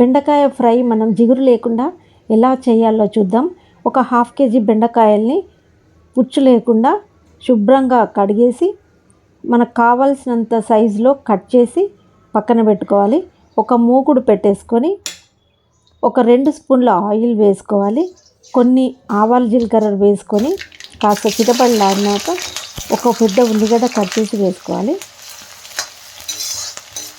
బెండకాయ ఫ్రై మనం జిగురు లేకుండా ఎలా చేయాలో చూద్దాం. ఒక హాఫ్ కేజీ బెండకాయల్ని పుచ్చు లేకుండా శుభ్రంగా కడిగేసి మనకు కావాల్సినంత సైజులో కట్ చేసి పక్కన పెట్టుకోవాలి. ఒక మూకుడు పెట్టేసుకొని ఒక రెండు స్పూన్ల ఆయిల్ వేసుకోవాలి. కొన్ని ఆవాలు జీలకర్ర వేసుకొని కాస్త చిటపడలాడినాక ఒక పెద్ద ఉల్లిగడ్డ కట్ చేసి వేసుకోవాలి.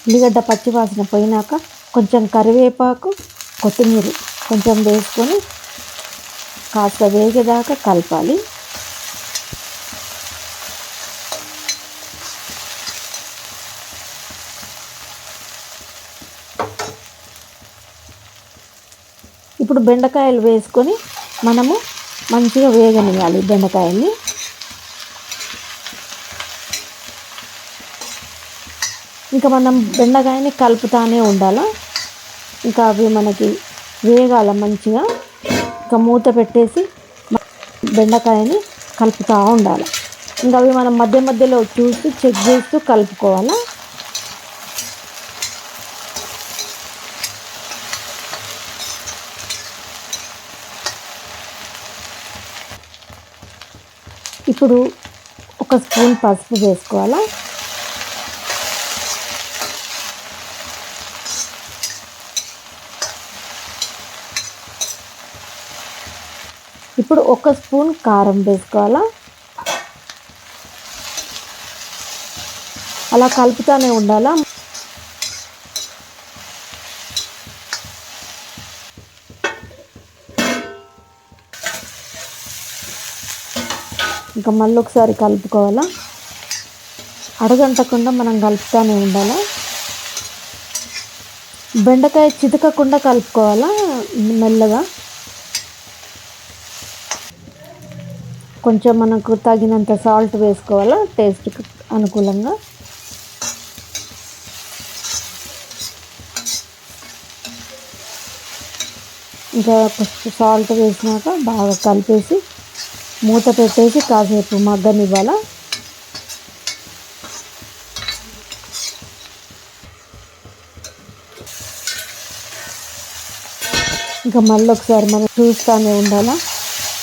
ఉల్లిగడ్డ పచ్చివాసన పోయినాక కొంచెం కరివేపాకు కొత్తిమీర కొంచెం వేసుకొని కాస్త వేగేదాకా కలపాలి. ఇప్పుడు బెండకాయలు వేసుకొని మనము మంచిగా వేగనివ్వాలి బెండకాయల్ని. ఇంకా మనం బెండకాయని కలుపుతానే ఉండాలి? ఇంకా అవి మనకి వేగాల మంచిగా ఇంకా మూత పెట్టేసి బెండకాయని కలుపుతూ ఉండాలి. ఇంకా అవి మనం మధ్య మధ్యలో చూసి చెక్ చేస్తూ కలుపుకోవాలి? ఇప్పుడు ఒక స్పూన్ పసుపు వేసుకోవాలా? ఇప్పుడు ఒక స్పూన్ కారం వేసుకోవాలా? అలా కలుపుతూనే ఉండాలా? ఇంకా మళ్ళీ ఒకసారి కలుపుకోవాలా? అడగంటకుండా మనం కలుపుతూనే ఉండాలా? బెండకాయ చితకకుండా కలుపుకోవాలా? మెల్లగా? కొంచెం మనకు తగినంత సాల్ట్ వేసుకోవాలా? టేస్ట్కి అనుకూలంగా? ఇంకా సాల్ట్ వేసినాక బాగా కలిపేసి మూత పెట్టేసి కాసేపు మగ్గనివ్వాలా? ఇంకా మళ్ళీ ఒకసారి మనం చూస్తూనే ఉండాలా?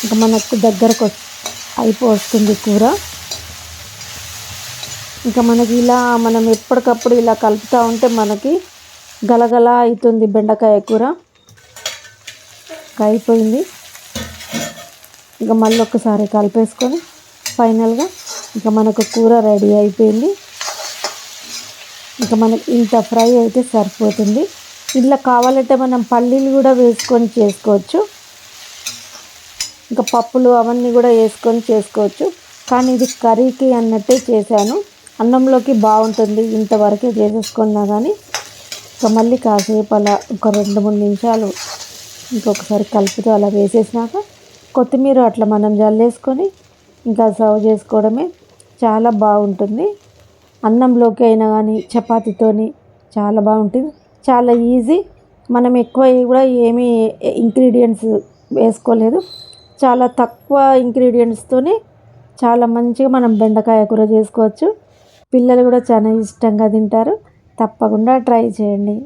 ఇంకా మనకు దగ్గరకు అయిపోతుంది కూర. ఇంకా మనకి ఇలా మనం ఎప్పటికప్పుడు ఇలా కలుపుతూ ఉంటే మనకి గలగల అవుతుంది బెండకాయ కూర. అయిపోయింది. ఇంకా మళ్ళీ ఒకసారి కలిపేసుకొని ఫైనల్గా ఇంకా మనకు కూర రెడీ అయిపోయింది. ఇంకా మనకి ఇంత ఫ్రై అయితే సరిపోతుంది. ఇలా కావాలంటే మనం పల్లీలు కూడా వేసుకొని చేసుకోవచ్చు. ఇంకా పప్పులు అవన్నీ కూడా వేసుకొని చేసుకోవచ్చు. కానీ ఇది కర్రీకి అన్నట్టే చేశాను. అన్నంలోకి బాగుంటుంది ఇంతవరకే చేసేసుకున్నా కానీ. ఇంకా మళ్ళీ కాసేపు అలా ఒక రెండు మూడు నిమిషాలు ఇంకొకసారి కలుపుతూ అలా వేసేసినాక కొత్తిమీర అట్లా మనం జల్లేసుకొని ఇంకా సర్వ్ చేసుకోవడమే చాలా బాగుంటుంది. అన్నంలోకి అయినా కానీ చపాతీతోని చాలా బాగుంటుంది. చాలా ఈజీ. మనం ఎక్కువ కూడా ఏమీ ఇంగ్రీడియంట్స్ వేసుకోలేదు. చాలా తక్కువ ఇంగ్రీడియంట్స్తోనే చాలా మంచిగా మనం బెండకాయ కూర చేసుకోవచ్చు. పిల్లలు కూడా చాలా ఇష్టంగా తింటారు. తప్పకుండా ట్రై చేయండి.